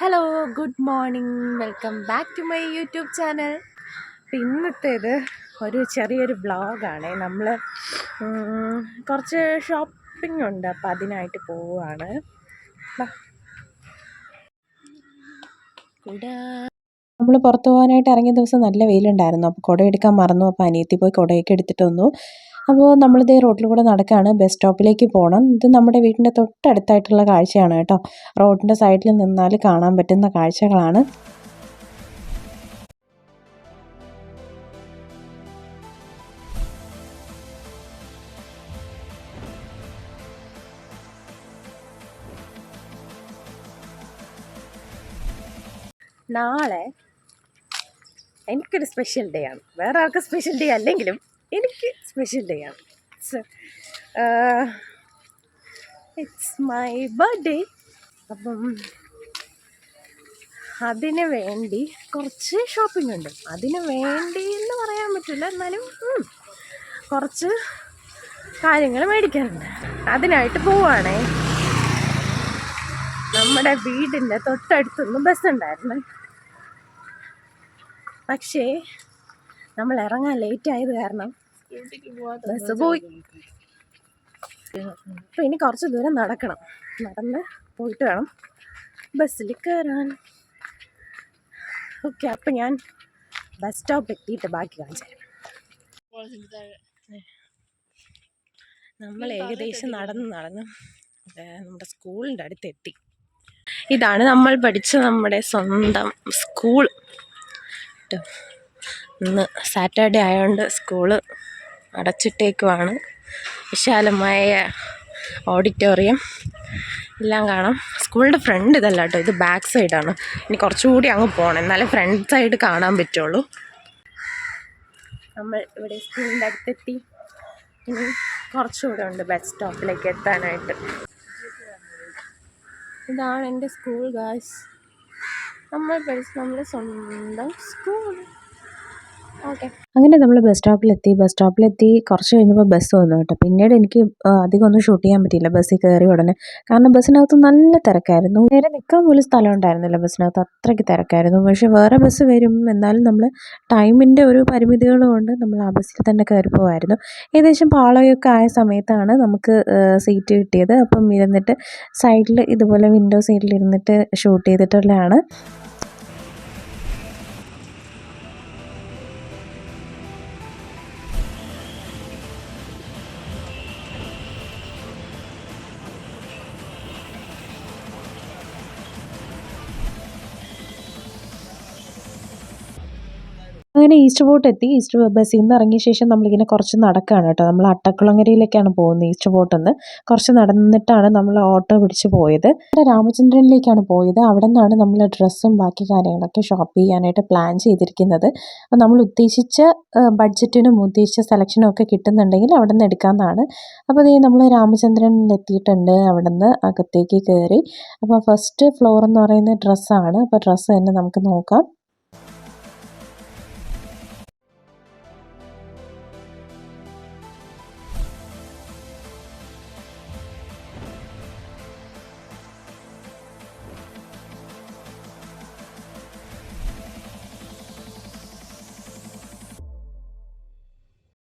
Hello good morning welcome back to my YouTube channel ഇന്നത്തേത് ഒരു ചെറിയൊരു ബ്ലോഗാണ് നമ്മൾ കുറച്ച് ഷോപ്പിംഗ് ഉണ്ട്. അപ്പോൾ അതിനായിട്ട് പോവുകയാണ് നമ്മൾ പുറത്തു പോകാനായിട്ട് ഇറങ്ങിയ ദിവസം നല്ല വെയിലുണ്ടായിരുന്നു. അപ്പോൾ കുട എടുക്കാൻ മറന്നു. അപ്പോൾ അനിയത്തി പോയി കുടയൊക്കെ എടുത്തിട്ട് വന്നു. അപ്പോൾ നമ്മളിതേ റോഡിൽ കൂടെ നടക്കുകയാണ് ബസ് സ്റ്റോപ്പിലേക്ക് പോകണം ഇത് നമ്മുടെ വീടിന്റെ തൊട്ടടുത്തായിട്ടുള്ള കാഴ്ചയാണ് കേട്ടോ. റോഡിന്റെ സൈഡിൽ നിന്നാൽ കാണാൻ പറ്റുന്ന കാഴ്ചകളാണ്. നാളെ എനിക്കൊരു സ്പെഷ്യൽ ഡേ ആണ്. വേറെ ആർക്കും സ്പെഷ്യൽ ഡേ അല്ലെങ്കിലും എനിക്ക് സ്പെഷ്യൽ ഡേ ആണ്. ഇറ്റ്സ് മൈ ബർത്ത്ഡേ അപ്പം അതിന് വേണ്ടി കുറച്ച് ഷോപ്പിംഗ് ഉണ്ട്. അതിന് വേണ്ടി എന്ന് പറയാൻ പറ്റില്ല. എന്നാലും കുറച്ച് കാര്യങ്ങൾ മേടിക്കാനുണ്ട്. അതിനായിട്ട് പോവാണേ. നമ്മുടെ വീടിന്റെ തൊട്ടടുത്തൊന്നും ബസ് ഉണ്ടായിരുന്നു. പക്ഷേ നമ്മൾ ഇറങ്ങാൻ ലേറ്റ് ആയത് കാരണം ബസ് പോയി. അപ്പം ഇനി കുറച്ച് ദൂരം നടക്കണം. നടന്ന് പോയിട്ട് വേണം ബസ്സിൽ കയറാൻ ഓക്കെ അപ്പം ഞാൻ ബസ് സ്റ്റോപ്പ് എത്തിയിട്ട് ബാക്കി കാണിച്ചു നമ്മൾ ഏകദേശം നടന്ന് നടന്ന് നമ്മുടെ സ്കൂളിന്റെ അടുത്ത് എത്തി. ഇതാണ് നമ്മൾ പഠിച്ച നമ്മുടെ സ്വന്തം സ്കൂൾ ട്ടോ. ഇന്ന് സാറ്റർഡേ ആയതുകൊണ്ട് സ്കൂൾ അടച്ചിട്ടേക്കുവാണ്. വിശാലമായ ഓഡിറ്റോറിയം എല്ലാം കാണാം. സ്കൂളിന്റെ ഫ്രണ്ട് ഇതല്ല കേട്ടോ ഇത് ബാക്ക് സൈഡാണ്. ഇനി കുറച്ചുകൂടി അങ്ങ് പോകണം എന്നാലേ ഫ്രണ്ട് സൈഡ് കാണാൻ പറ്റുള്ളൂ. നമ്മൾ ഇവിടെ സ്കൂളിന്റെ അടുത്തെത്തി. ഇനി കുറച്ചുകൂടെ ഉണ്ട് ബസ് സ്റ്റോപ്പിലേക്ക് എത്താനായിട്ട്. ഇതാണ് എന്റെ സ്കൂൾ ഗായ്സ്. നമ്മൾ പഠിച്ച നമ്മുടെ സ്വന്തം സ്കൂൾ. അങ്ങനെ നമ്മൾ ബസ് സ്റ്റോപ്പിലെത്തി. ബസ് സ്റ്റോപ്പിലെത്തി കുറച്ച് കഴിഞ്ഞപ്പോൾ ബസ് വന്നു കേട്ടോ. പിന്നീട് എനിക്ക് അധികം ഒന്നും ഷൂട്ട് ചെയ്യാൻ പറ്റിയില്ല. ബസ്സിൽ കയറി ഉടനെ. കാരണം ബസ്സിനകത്ത് നല്ല തിരക്കായിരുന്നു. നേരെ നിൽക്കാൻ പോലും സ്ഥലം ഉണ്ടായിരുന്നില്ല ബസ്സിനകത്ത്. അത്രയ്ക്ക് തിരക്കായിരുന്നു. പക്ഷേ വേറെ ബസ് വരും. എന്നാലും നമ്മൾ ടൈമിന്റെ ഒരു പരിമിതികൾ കൊണ്ട് നമ്മൾ ആ ബസ്സിൽ തന്നെ കയറി പോകുമായിരുന്നു ഏകദേശം പാളയൊക്കെ ആയ സമയത്താണ് നമുക്ക് സീറ്റ് കിട്ടിയത്. അപ്പം ഇരുന്നിട്ട് സൈഡിൽ ഇതുപോലെ വിൻഡോ സൈഡിൽ ഇരുന്നിട്ട് ഷൂട്ട് ചെയ്തിട്ടുള്ളതാണ്. അങ്ങനെ ഈസ്റ്റ് ബോട്ട് എത്തി. ഈസ്റ്റ് ബസ്സിൽ നിന്ന് ഇറങ്ങിയ ശേഷം നമ്മളിങ്ങനെ കുറച്ച് നടക്കുകയാണ് കേട്ടോ. നമ്മൾ അട്ടക്കുളങ്ങരയിലേക്കാണ് പോകുന്നത് ഈസ്റ്റ് ബോട്ടിൽ കുറച്ച് നടന്നിട്ടാണ് നമ്മൾ ഓട്ടോ പിടിച്ച് പോയത്. രാമചന്ദ്രനിലേക്കാണ് പോയത്. അവിടെ നിന്നാണ് നമ്മൾ ഡ്രസ്സും ബാക്കി കാര്യങ്ങളൊക്കെ ഷോപ്പ് ചെയ്യാനായിട്ട് പ്ലാൻ ചെയ്തിരിക്കുന്നത്. അപ്പോൾ നമ്മൾ ഉദ്ദേശിച്ച ബഡ്ജറ്റിനും ഉദ്ദേശിച്ച സെലക്ഷനും ഒക്കെ കിട്ടുന്നുണ്ടെങ്കിൽ അവിടെ നിന്ന് എടുക്കാമെന്നാണ്. അപ്പോൾ അതേ നമ്മൾ രാമചന്ദ്രനിൽ എത്തിയിട്ടുണ്ട് അവിടെ നിന്ന് അകത്തേക്ക് കയറി. അപ്പോൾ ഫസ്റ്റ് ഫ്ലോർ എന്ന് പറയുന്നത് ഡ്രസ്സാണ്. അപ്പോൾ ഡ്രസ്സ് തന്നെ നമുക്ക് നോക്കാം.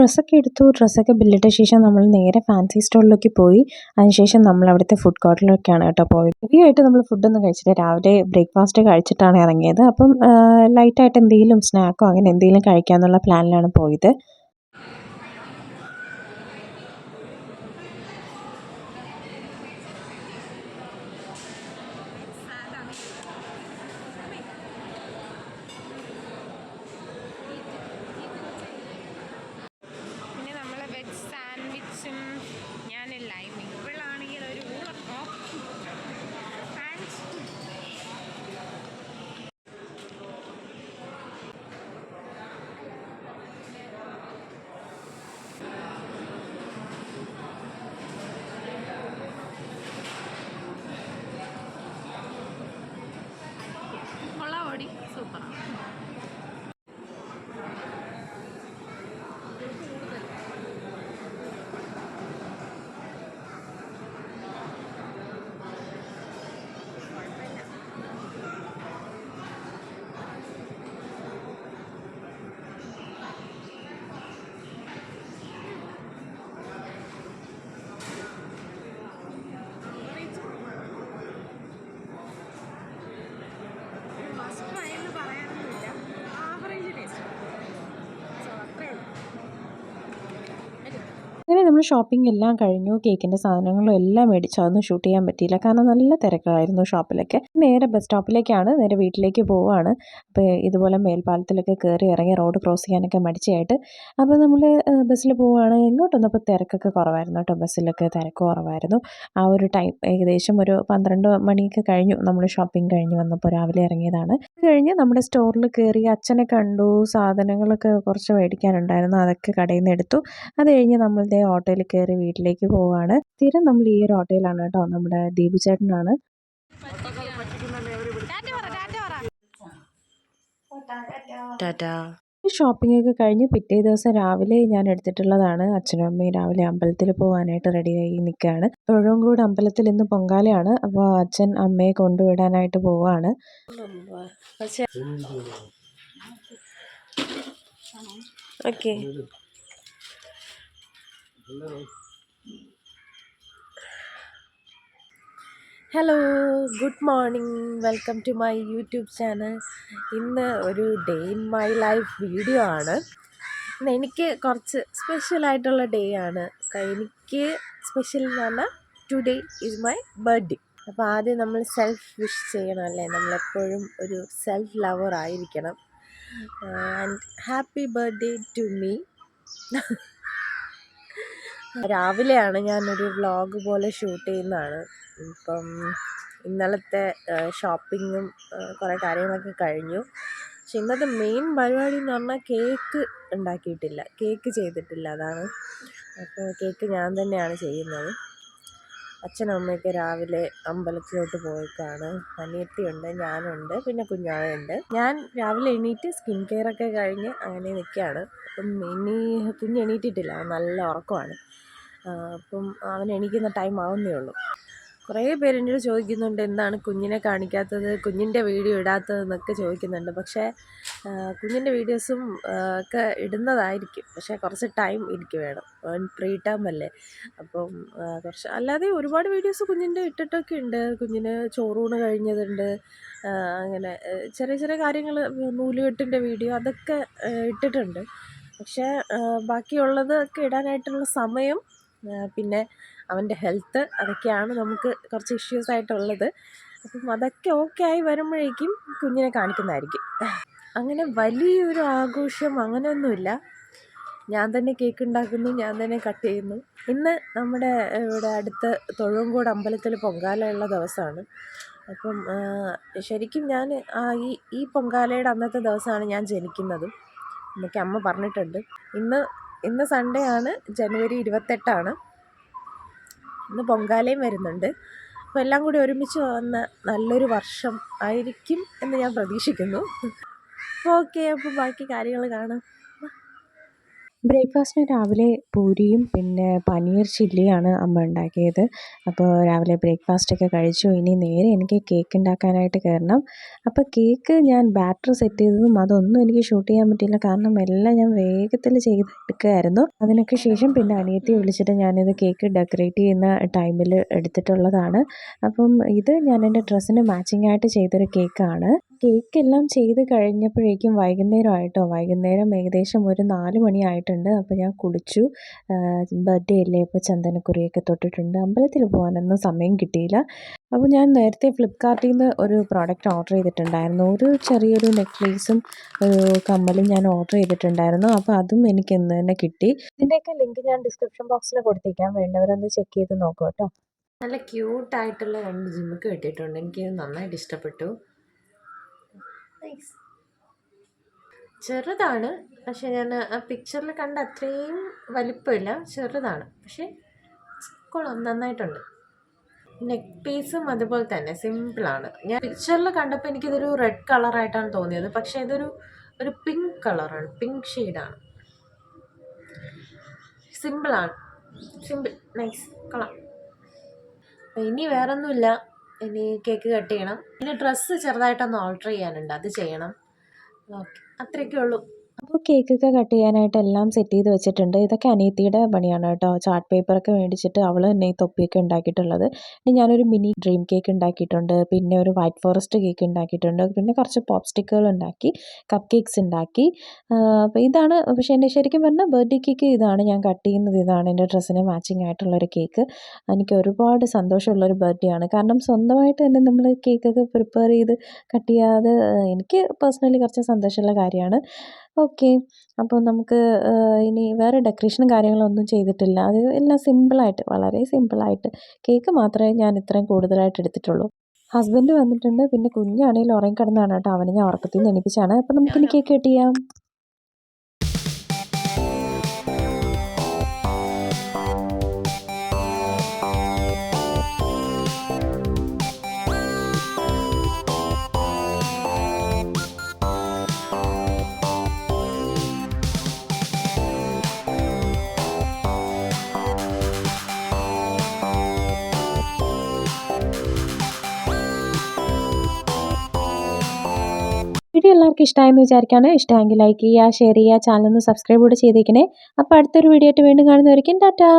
ഡ്രസ്സൊക്കെ എടുത്തു ഡ്രസ്സൊക്കെ ബില്ലിട്ട ശേഷം നമ്മൾ നേരെ ഫാൻസി സ്റ്റോറിലേക്ക് പോയി. അതിനുശേഷം നമ്മൾ അവിടുത്തെ ഫുഡ് കോർട്ടിലേക്കാണ് കേട്ടോ പോയത്. ഹെവിയായിട്ട് നമ്മൾ ഫുഡൊന്നും കഴിച്ചിട്ട് രാവിലെ ബ്രേക്ക്ഫാസ്റ്റ് കഴിച്ചിട്ടാണ് ഇറങ്ങിയത്. അപ്പം ലൈറ്റായിട്ട് എന്തെങ്കിലും സ്നാക്കോ അങ്ങനെ എന്തെങ്കിലും കഴിക്കാമെന്നുള്ള പ്ലാനിലാണ് പോയത്. നമ്മൾ ഷോപ്പിംഗ് എല്ലാം കഴിഞ്ഞു കേക്കിന്റെ സാധനങ്ങളും എല്ലാം മേടിച്ചു. അതൊന്നും ഷൂട്ട് ചെയ്യാൻ പറ്റിയില്ല. കാരണം നല്ല തിരക്കായിരുന്നു ഷോപ്പിലൊക്കെ നേരെ ബസ് സ്റ്റോപ്പിലേക്കാണ് നേരെ വീട്ടിലേക്ക് പോവുകയാണ് അപ്പോൾ ഇതുപോലെ മേൽപ്പാലത്തിലൊക്കെ കയറി ഇറങ്ങി റോഡ് ക്രോസ് ചെയ്യാനൊക്കെ മടിച്ചായിട്ട് അപ്പോൾ നമ്മൾ ബസ്സിൽ പോവുകയാണ് ഇങ്ങോട്ട് വന്നപ്പോൾ തിരക്കൊക്കെ കുറവായിരുന്നു കേട്ടോ. ബസ്സിലൊക്കെ തിരക്ക് കുറവായിരുന്നു. ആ ഒരു ടൈം ഏകദേശം ഒരു പന്ത്രണ്ട് മണിയൊക്കെ കഴിഞ്ഞു. നമ്മൾ ഷോപ്പിംഗ് കഴിഞ്ഞ് വന്നപ്പോൾ രാവിലെ ഇറങ്ങിയതാണ്. അത് കഴിഞ്ഞ് നമ്മുടെ സ്റ്റോറിൽ കയറി അച്ഛനെ കണ്ടു സാധനങ്ങളൊക്കെ കുറച്ച് മേടിക്കാനുണ്ടായിരുന്നു. അതൊക്കെ കടയിൽ നിന്ന് എടുത്തു. അത് കഴിഞ്ഞ് നമ്മളുടെ ഓട്ടോയിൽ കയറി വീട്ടിലേക്ക് പോവാണ് സ്ഥിരം നമ്മൾ ഈ ഒരു ഓട്ടോയിലാണ് കേട്ടോ നമ്മുടെ ദീപു ചേട്ടനാണ്. ടാറ്റാ. ഷോപ്പിംഗ് ഒക്കെ കഴിഞ്ഞ് പിറ്റേ ദിവസം രാവിലെ ഞാൻ എടുത്തിട്ടുള്ളതാണ്. അച്ഛനും അമ്മയും രാവിലെ അമ്പലത്തിൽ പോകാനായിട്ട് റെഡിയായി നിൽക്കുകയാണ്. തൊഴുവങ്കോട് അമ്പലത്തിൽ ഇന്ന് പൊങ്കാലയാണ്. അപ്പോൾ അച്ഛൻ അമ്മയെ കൊണ്ടുവിടാനായിട്ട് പോവാണ് okay. Hello good morning welcome to my YouTube channel ഇന്ന് ഒരു day in my life video ആണ്. എനിക്ക് കുറച്ച് സ്പെഷ്യൽ ആയിട്ടുള്ള ഡേ ആണ്. എനിക്ക് സ്പെഷ്യൽ എന്ന് പറഞ്ഞാൽ ടുഡേ ഇസ് മൈ ബർത്ത്ഡേ അപ്പോൾ ആദ്യം നമ്മൾ സെൽഫ് വിഷ് ചെയ്യണം അല്ലേ? നമ്മളെപ്പോഴും ഒരു സെൽഫ് ലവർ ആയിരിക്കണം. And happy birthday to me രാവിലെയാണ് ഞാനൊരു വ്ളോഗ് പോലെ ഷൂട്ട് ചെയ്യുന്നതാണ്. ഇപ്പം ഇന്നലത്തെ ഷോപ്പിങ്ങും കുറേ കാര്യങ്ങളൊക്കെ കഴിഞ്ഞു. പക്ഷെ ഇന്നത്തെ മെയിൻ പരിപാടി എന്ന് പറഞ്ഞാൽ കേക്ക് ഉണ്ടാക്കിയിട്ടില്ല. കേക്ക് ചെയ്തിട്ടില്ല അതാണ്. അപ്പോൾ കേക്ക് ഞാൻ തന്നെയാണ് ചെയ്യുന്നത്. അച്ഛനും അമ്മയൊക്കെ രാവിലെ അമ്പലത്തിലോട്ട് പോയിട്ടാണ് അനിയത്തിയുണ്ട് ഞാനുണ്ട് പിന്നെ കുഞ്ഞാളുണ്ട് ഞാൻ രാവിലെ എണീറ്റ് സ്കിൻ കെയർ ഒക്കെ കഴിഞ്ഞ് അങ്ങനെ നിൽക്കുകയാണ് അപ്പം ഇനി കുഞ്ഞ് എണീറ്റിട്ടില്ല അവൻ നല്ല ഉറക്കമാണ്. അപ്പം അവൻ എണീക്കുന്ന ടൈം ആവുന്നേ ഉള്ളൂ. കുറേ പേര് ചോദിക്കുന്നുണ്ട് എന്താണ് കുഞ്ഞിനെ കാണിക്കാത്തത്? കുഞ്ഞിന്റെ വീഡിയോ ഇടാത്തതെന്നൊക്കെ ചോദിക്കുന്നുണ്ട്. പക്ഷേ കുഞ്ഞിന്റെ വീഡിയോസും ഒക്കെ ഇടുന്നതായിരിക്കും. പക്ഷേ കുറച്ച് ടൈം എനിക്ക് വേണം. പ്രീ ടൈം അല്ലേ? അപ്പം കുറച്ച് അല്ലാതെ ഒരുപാട് വീഡിയോസ് കുഞ്ഞിന്റെ ഇട്ടിട്ടൊക്കെ ഉണ്ട്. കുഞ്ഞിന് ചോറൂണ് കഴിഞ്ഞതുണ്ട്. അങ്ങനെ ചെറിയ ചെറിയ കാര്യങ്ങൾ നൂലുകെട്ടിന്റെ വീഡിയോ അതൊക്കെ ഇട്ടിട്ടുണ്ട്. പക്ഷേ ബാക്കിയുള്ളതൊക്കെ ഇടാനായിട്ടുള്ള സമയം പിന്നെ അവന്റെ ഹെൽത്ത് അതൊക്കെയാണ് നമുക്ക് കുറച്ച് ഇഷ്യൂസ് ആയിട്ടുള്ളത്. അപ്പം അതൊക്കെ ഓക്കെ ആയി വരുമ്പോഴേക്കും കുഞ്ഞിനെ കാണിക്കുന്നതായിരിക്കും. അങ്ങനെ വലിയൊരു ആഘോഷം അങ്ങനെയൊന്നുമില്ല. ഞാൻ തന്നെ കേക്ക് ഉണ്ടാക്കുന്നു ഞാൻ തന്നെ കട്ട് ചെയ്യുന്നു. ഇന്ന് നമ്മുടെ ഇവിടെ അടുത്ത് തൊഴുവങ്കോട് അമ്പലത്തിൽ പൊങ്കാലയുള്ള ദിവസമാണ്. അപ്പം ശരിക്കും ഞാൻ ഈ ഈ പൊങ്കാലയുടെ അന്നത്തെ ദിവസമാണ് ഞാൻ ജനിക്കുന്നതും. എന്നൊക്കെ അമ്മ പറഞ്ഞിട്ടുണ്ട്. ഇന്ന് ഇന്ന് സൺഡേ ആണ്. ജനുവരി ഇരുപത്തെട്ടാണ്. ഇന്ന് പൊങ്കാലയും വരുന്നുണ്ട്. അപ്പോൾ എല്ലാം കൂടി ഒരുമിച്ച് വന്ന നല്ലൊരു വർഷം ആയിരിക്കും എന്ന് ഞാൻ പ്രതീക്ഷിക്കുന്നു. ഓക്കെ അപ്പോൾ ബാക്കി കാര്യങ്ങൾ കാണാം. ബ്രേക്ക്ഫാസ്റ്റിന് രാവിലെ പൂരിയും പിന്നെ പനീർ ചില്ലിയാണ് അമ്മ ഉണ്ടാക്കിയത്. അപ്പോൾ രാവിലെ ബ്രേക്ക്ഫാസ്റ്റൊക്കെ കഴിച്ചു. ഇനി നേരെ എനിക്ക് കേക്ക് ഉണ്ടാക്കാനായിട്ട് കയറണം. അപ്പോൾ കേക്ക് ഞാൻ ബാറ്റർ സെറ്റ് ചെയ്തതും അതൊന്നും എനിക്ക് ഷൂട്ട് ചെയ്യാൻ പറ്റിയില്ല. കാരണം എല്ലാം ഞാൻ വേഗത്തിൽ ചെയ്തെടുക്കുകയായിരുന്നു. അതിനൊക്കെ ശേഷം പിന്നെ അനിയത്തി വിളിച്ചിട്ട് ഞാനിത് കേക്ക് ഡെക്കറേറ്റ് ചെയ്യുന്ന ടൈമിൽ എടുത്തിട്ടുള്ളതാണ്. അപ്പം ഇത് ഞാൻ എന്റെ ഡ്രസ്സിന് മാച്ചിങ് ആയിട്ട് ചെയ്തൊരു കേക്കാണ്. കേക്ക് എല്ലാം ചെയ്ത് കഴിഞ്ഞപ്പോഴേക്കും വൈകുന്നേരം ആയിട്ടോ വൈകുന്നേരം ഏകദേശം ഒരു നാല് മണിയായിട്ടുണ്ട്. അപ്പോൾ ഞാൻ കുളിച്ചു. ബർത്ത്ഡേ അല്ലേ? ഇപ്പോൾ ചന്ദനക്കുറിയൊക്കെ തൊട്ടിട്ടുണ്ട്. അമ്പലത്തിൽ പോകാനൊന്നും സമയം കിട്ടിയില്ല. അപ്പോൾ ഞാൻ നേരത്തെ ഫ്ലിപ്കാർട്ടിൽ നിന്ന് ഒരു പ്രോഡക്റ്റ് ഓർഡർ ചെയ്തിട്ടുണ്ടായിരുന്നു. ഒരു ചെറിയൊരു നെക്ലേസും കമ്മലും ഞാൻ ഓർഡർ ചെയ്തിട്ടുണ്ടായിരുന്നു. അപ്പോൾ അതും എനിക്ക് ഇന്ന് തന്നെ കിട്ടി. ഇതിന്റെയൊക്കെ ലിങ്ക് ഞാൻ ഡിസ്ക്രിപ്ഷൻ ബോക്സിൽ കൊടുത്തേക്കാം. വേണ്ടവരൊന്ന് ചെക്ക് ചെയ്ത് നോക്കൂ കേട്ടോ. നല്ല ക്യൂട്ടായിട്ടുള്ള രണ്ട് ജിമ്മിക്ക് കിട്ടിയിട്ടുണ്ട്. എനിക്ക് നന്നായിട്ട് ഇഷ്ടപ്പെട്ടു. നൈസ് ചെറുതാണ്. പക്ഷെ ഞാൻ ആ പിക്ചറിൽ കണ്ട അത്രയും വലിപ്പമില്ല. ചെറുതാണ്. പക്ഷെ കൊള്ളാം നന്നായിട്ടുണ്ട്. നെക്ക് പീസും അതുപോലെ തന്നെ സിമ്പിളാണ് ഞാൻ പിക്ചറിൽ കണ്ടപ്പോൾ എനിക്കിതൊരു റെഡ് കളറായിട്ടാണ് തോന്നിയത്. പക്ഷേ ഇതൊരു ഒരു പിങ്ക് കളറാണ് പിങ്ക് ഷെയ്ഡാണ് സിമ്പിളാണ് സിമ്പിൾ നൈസ് കൊള്ളാം. ഇനി വേറൊന്നുമില്ല. ഇനി കേക്ക് കട്ട് ചെയ്യണം. പിന്നെ ഡ്രസ്സ് ചെറുതായിട്ടൊന്ന് ഓൾട്ടർ ചെയ്യാനുണ്ട്. അത് ചെയ്യണം. ഓക്കെ അത്രയൊക്കെ ഉള്ളൂ. അപ്പോൾ കേക്കൊക്കെ കട്ട് ചെയ്യാനായിട്ട് എല്ലാം സെറ്റ് ചെയ്ത് വെച്ചിട്ടുണ്ട്. ഇതൊക്കെ അനിയത്തിയുടെ പണിയാണ് കേട്ടോ. ചാർട്ട് പേപ്പറൊക്കെ മേടിച്ചിട്ട് അവൾ തന്നെ ഈ തൊപ്പിയൊക്കെ ഉണ്ടാക്കിയിട്ടുള്ളത്. പിന്നെ ഞാനൊരു മിനി ഡ്രീം കേക്ക് ഉണ്ടാക്കിയിട്ടുണ്ട്. പിന്നെ ഒരു വൈറ്റ് ഫോറസ്റ്റ് കേക്ക് ഉണ്ടാക്കിയിട്ടുണ്ട്. പിന്നെ കുറച്ച് പോപ് സ്റ്റിക്കുകൾ ഉണ്ടാക്കി കപ്പ് കേക്ക്സ് ഉണ്ടാക്കി. അപ്പോൾ ഇതാണ്. പക്ഷേ എന്റെ ശരിക്കും പറഞ്ഞാൽ ബർത്ത്ഡേ കേക്ക് ഇതാണ് ഞാൻ കട്ട് ചെയ്യുന്നത്. ഇതാണ് എന്റെ ഡ്രസ്സിന് മാച്ചിങ് ആയിട്ടുള്ളൊരു കേക്ക് എനിക്ക് ഒരുപാട് സന്തോഷമുള്ളൊരു ബർത്ത്ഡേ ആണ്. കാരണം സ്വന്തമായിട്ട് തന്നെ നമ്മൾ കേക്കൊക്കെ പ്രിപ്പയർ ചെയ്ത് കട്ട് ചെയ്യാതെ എനിക്ക് പേഴ്സണലി കുറച്ച് സന്തോഷമുള്ള കാര്യമാണ്. ഓക്കെ. അപ്പോൾ നമുക്ക് ഇനി വേറെ ഡെക്കറേഷനും കാര്യങ്ങളൊന്നും ചെയ്തിട്ടില്ല. അത് എല്ലാം സിമ്പിളായിട്ട് വളരെ സിമ്പിളായിട്ട്. കേക്ക് മാത്രമേ ഞാൻ ഇത്രയും കൂടുതലായിട്ട് എടുത്തിട്ടുള്ളൂ. ഹസ്ബൻഡ് വന്നിട്ടുണ്ട്. പിന്നെ കുഞ്ഞാണെങ്കിൽ ഉറങ്ങിക്കിടന്നാണ് കേട്ടോ. അവനെ ഞാൻ ഉറക്കത്തിൽ നിന്ന് എണീപ്പിച്ചാണ് അപ്പോൾ നമുക്കിനി കേക്ക് കട്ട് ചെയ്യാം. എല്ലാവർക്കും ഇഷ്ടമായെന്ന് വിചാരിക്കുകയാണ്. ഇഷ്ടമെങ്കിൽ ലൈക്ക് ചെയ്യുക ഷെയർ ചെയ്യുക ചാനലൊന്ന് സബ്സ്ക്രൈബ് കൂടെ ചെയ്തേക്കണേ. അപ്പോൾ അടുത്തൊരു വീഡിയോ ആയിട്ട് വീണ്ടും കാണുന്നവരേക്കും ടാറ്റാ.